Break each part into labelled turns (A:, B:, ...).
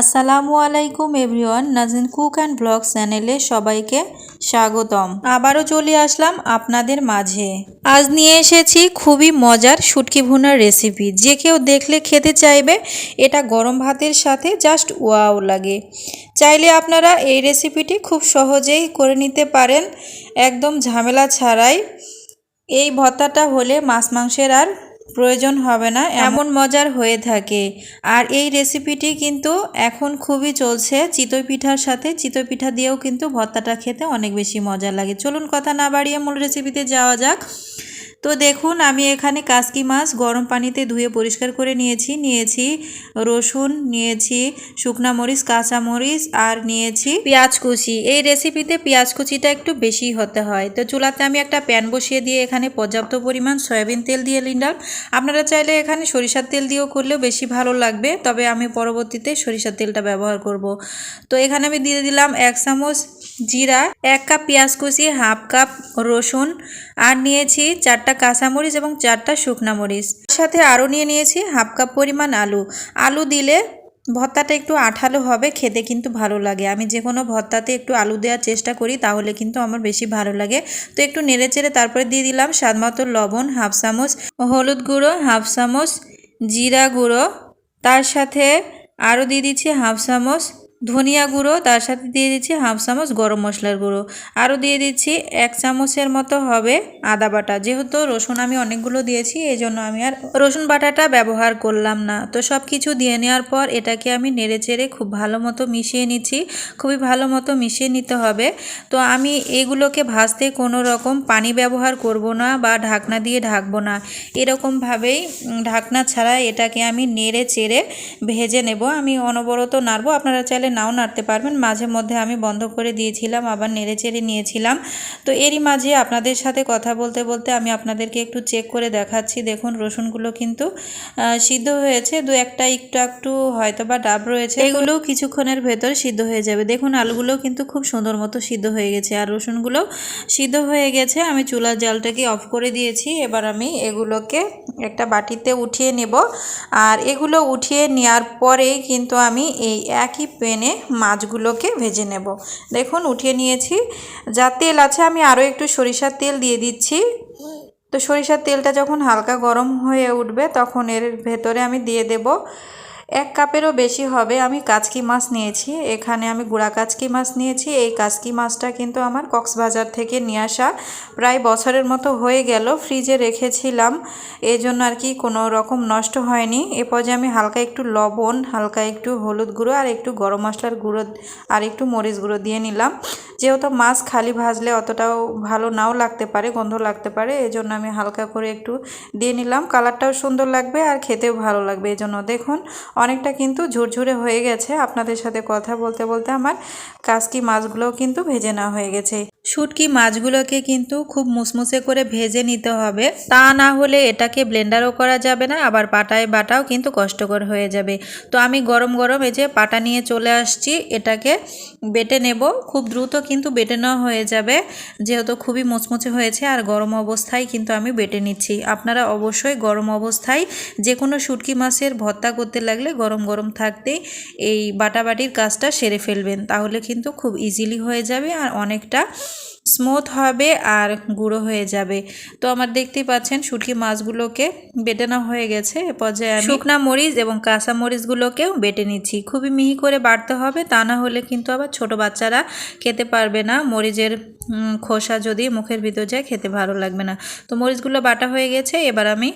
A: আসসালামু আলাইকুম everyone, Najin cook and vlog চ্যানেলে সবাইকে স্বাগতম। আবারও চলে আসলাম আপনাদের মাঝে। আজ নিয়ে এসেছি খুবই মজার শুটকি ভুনার রেসিপি যে কেউ দেখলে খেতে চাইবে, এটা গরম ভাতের সাথে জাস্ট ওয়াও লাগে। চাইলে আপনারা এই রেসিপিটি খুব সহজেই করে নিতে পারেন। একদম ঝামেলা ছাড়াই। এই ভত্তাটা হলে মাছ মাংসের আর প্রয়োজন হবে না এমন মজার হয়ে থাকে। আর এই রেসিপিটি কিন্তু এখন খুবই চলছে চিতই পিঠার সাথে। চিতই পিঠা দিয়েও কিন্তু ভর্তাটা খেতে অনেক বেশি মজা লাগে। চলুন কথা না বাড়িয়ে মূল রেসিপিতে যাওয়া যাক। তো দেখুন, আমি এখানে কাসকি মাছ গরম পানিতে ধুয়ে পরিষ্কার করে নিয়েছি। নিয়েছি রসুন, নিয়েছি শুকনা মরিচ, কাঁচা মরিচ আর নিয়েছি পেঁয়াজ কুচি। এই রেসিপিতে পেঁয়াজ কুচিটা একটু বেশি হতে হয়। তো চুলাতে আমি একটা প্যান বসিয়ে দিয়ে এখানে পর্যাপ্ত পরিমাণ সয়াবিন তেল দিয়ে নিলাম আপনারা চাইলে এখানে সরিষার তেল দিয়েও করলেও বেশি ভালো লাগবে। তবে আমি পরবর্তীতে সরিষার তেলটা ব্যবহার করব। তো এখানে আমি দিয়ে দিলাম এক চামচ জিরা, এক কাপ পেঁয়াজ কুচি, হাফ কাপ রসুন, আর নিয়েছি চারটা কাঁচামরিচ এবং চারটা শুকনা মরিচ। সাথে আরও নিয়ে নিয়েছি হাফ কাপ পরিমাণ আলু। আলু দিলে ভর্তাটা একটু আঠালো হবে, খেতে কিন্তু ভালো লাগে। আমি যে কোনো ভর্তাতে একটু আলু দেওয়ার চেষ্টা করি, তাহলে কিন্তু আমার বেশি ভালো লাগে। তো একটু নেড়ে চেড়ে তারপরে দিয়ে দিলাম স্বাদ মতো লবণ, হাফ চামচ হলুদ গুঁড়ো, হাফ চামচ জিরা গুঁড়ো। তার সাথে আরও দিয়ে দিচ্ছি হাফ চামচ ধনিয়া গুঁড়ো, তার সাথে দিয়ে দিচ্ছি হাফ চামচ গরম মশলার গুঁড়ো। আরও দিয়ে দিচ্ছি এক চামচের মতো হবে আদা বাটা। যেহেতু রসুন আমি অনেকগুলো দিয়েছি, এই জন্য আমি আর রসুন বাটাটা ব্যবহার করলাম না। তো সব কিছু দিয়ে নেওয়ার পর এটাকে আমি নেড়ে চেড়ে খুব ভালো মতো মিশিয়ে নিচ্ছি। খুবই ভালো মতো মিশিয়ে নিতে হবে। তো আমি এগুলোকে ভাজতে কোনো রকম পানি ব্যবহার করব না বা ঢাকনা দিয়ে ঢাকবো না। এরকমভাবেই ঢাকনা ছাড়া এটাকে আমি নেড়ে চেড়ে ভেজে নেব। আমি অনবরত নাড়বো। আপনারা চাইলে নাও নাড়তে পারবেন। মাঝে মধ্যে আমি বন্ধ করে দিয়েছিলাম, আবার নেড়ে চেড়ে নিয়েছিলাম। তো এরই মাঝে আপনাদের সাথে কথা বলতে বলতে আমি আপনাদেরকে একটু চেক করে দেখাচ্ছি। দেখুন, রসুনগুলো কিন্তু সিদ্ধ হয়েছে। দু একটা একটু একটু হয়তো বা ডাব রয়েছে। এগুলো কিছুক্ষণের ভেতর সিদ্ধ হয়ে যাবে। দেখুন, আলুগুলো কিন্তু খুব সুন্দর মতো সিদ্ধ হয়ে গেছে। আর রসুনগুলো সিদ্ধ হয়ে গেছে। আমি চুলার জালটাকে অফ করে দিয়েছি। এবার আমি এগুলোকে একটা বাটিতে উঠিয়ে নেব। আর এগুলো উঠিয়ে নেওয়ার পরে কিন্তু আমি এই একই প্যানে মাছগুলোকে ভেজে নেব। দেখুন, উঠিয়ে নিয়েছি। যা তেল আছে, আমি আরও একটু সরিষার তেল দিয়ে দিচ্ছি। তো সরিষার তেলটা যখন হালকা গরম হয়ে উঠবে, তখন এর ভেতরে আমি দিয়ে দেব এক কাপেরও বেশি হবে। আমি কাচকি মাছ নিয়েছি। এখানে আমি গুঁড়া কাচকি মাছ নিয়েছি। এই কাচকি মাছটা কিন্তু আমার কক্সবাজার থেকে নিয়ে আসা প্রায় বছরের মতো হয়ে গেল। ফ্রিজে রেখেছিলাম। এই জন্য আর কি কোনো রকম নষ্ট হয়নি। এ পর্যায়ে আমি হালকা একটু লবণ, হালকা একটু হলুদ গুঁড়ো আর একটু গরম মশলার গুঁড়ো আর একটু মরিচ গুঁড়ো দিয়ে নিলাম। যেহেতু মাছ খালি ভাজলে অতটাও ভালো নাও লাগতে পারে, গন্ধ লাগতে পারে এই জন্য আমি হালকা করে একটু দিয়ে নিলাম। কালারটাও সুন্দর লাগবে আর খেতেও ভালো লাগবে। এই জন্য দেখুন, অনেকটা কিন্তু ঝুরঝুরে হয়ে গেছে। আপনাদের সাথে কথা বলতে বলতে আমার কাসকি মাছগুলোও কিন্তু ভেজে না হয়ে গেছে। শুটকি মাছগুলোকে কিন্তু খুব মুসমুসে করে ভেজে নিতে হবে। তা না হলে এটাকে ব্লেন্ডারও করা যাবে না, আবার পাটায় বাটাও কিন্তু কষ্টকর হয়ে যাবে। তো আমি গরম গরম এই যে পাটা নিয়ে চলে আসছি, এটাকে বেটে নেব। খুব দ্রুত কিন্তু বেটে নেওয়া হয়ে যাবে, যেহেতু খুবই মুচমুচে হয়েছে আর গরম অবস্থায় কিন্তু আমি বেটে নিচ্ছি। আপনারা অবশ্যই গরম অবস্থায় যে কোনো শুটকি মাছের ভর্তা করতে লাগলে গরম গরম থাকতেই এই বাটাবাটির কাজটা সেরে ফেলবেন, তাহলে কিন্তু খুব ইজিলি হয়ে যাবে আর অনেকটা স্মুথ হবে আর গুঁড়ো হয়ে যাবে। তো আমার দেখতেই পাচ্ছেন শুটকি মাছগুলোকে বেটে নেওয়া হয়ে গেছে। এ পর্যায়ে শুকনা মরিচ এবং কাঁচা মরিচগুলোকেও বেটে নিচ্ছি। খুবই মিহি করে বাটতে হবে, তা না হলে কিন্তু আবার ছোট বাচ্চারা খেতে পারবে না। মরিচের খোসা যদি মুখের ভিতর যায়, খেতে ভালো লাগবে না। তো মরিচগুলো বাটা হয়ে গেছে। এবার আমি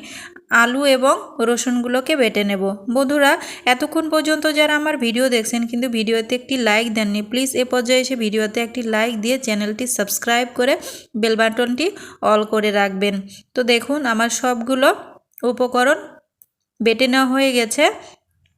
A: আলু এবং রসুনগুলোকে বেটে নেব। বন্ধুরা, এতক্ষণ পর্যন্ত যারা আমার ভিডিও দেখছেন কিন্তু ভিডিওতে একটি লাইক দেননি, প্লিজ এ পর্যায়ে এসে ভিডিওতে একটি লাইক দিয়ে চ্যানেলটি সাবস্ক্রাইব করে বেল বাটনটি অল করে রাখবেন। তো দেখুন, আমার সবগুলো উপকরণ বেটে নেওয়া হয়ে গেছে।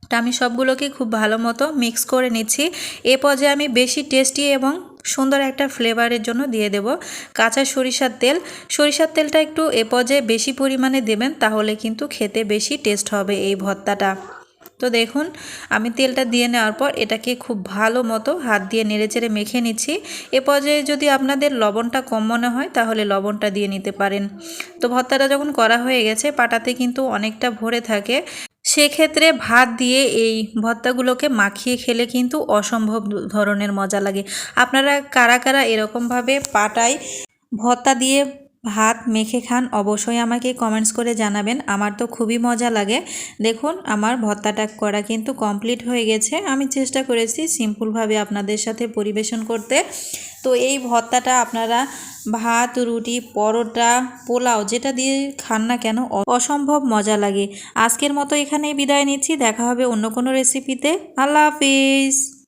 A: তা আমি সবগুলোকে খুব ভালো মতো মিক্স করে নিচ্ছি। এ পর্যায়ে আমি বেশি টেস্টি এবং সুন্দর একটা ফ্লেভারের জন্য দিয়ে দেব কাঁচা সরিষার তেল। সরিষার তেলটা একটু এ পর্যায়ে বেশি পরিমাণে দেবেন, তাহলে কিন্তু খেতে বেশি টেস্ট হবে এই ভর্তাটা। তো দেখুন, আমি তেলটা দিয়ে নেওয়ার পর এটাকে খুব ভালো মতো হাত দিয়ে নেড়েচেড়ে মেখে নিচ্ছি। এ পর্যায়ে যদি আপনাদের লবণটা কম মনে হয়, তাহলে লবণটা দিয়ে নিতে পারেন। তো ভর্তাটা যখন করা হয়ে গেছে, পাটাতে কিন্তু অনেকটা ভরে থাকে। সেক্ষেত্রে ভাত দিয়ে এই ভর্তাগুলোকে মাখিয়ে খেলে কিন্তু অসম্ভব ধরনের মজা লাগে। আপনারা কারা কারা এরকমভাবে পাটায় ভর্তা দিয়ে ভাত মেখে খান, অবশ্যই আমাকে কমেন্টস করে জানাবেন। আমার তো খুবই মজা লাগে। দেখুন, আমার ভর্তাটা করা কিন্তু কমপ্লিট হয়ে গেছে। আমি চেষ্টা করেছি সিম্পলভাবে আপনাদের সাথে পরিবেশন করতে। তো এই ভর্তাটা আপনারা ভাত, রুটি, পরোটা, পোলাও যেটা দিয়ে খান না কেন অসম্ভব মজা লাগে। আজকের মতো এখানেই বিদায় নিচ্ছি। দেখা হবে অন্য কোনো রেসিপিতে আল্লাহ হাফিজ।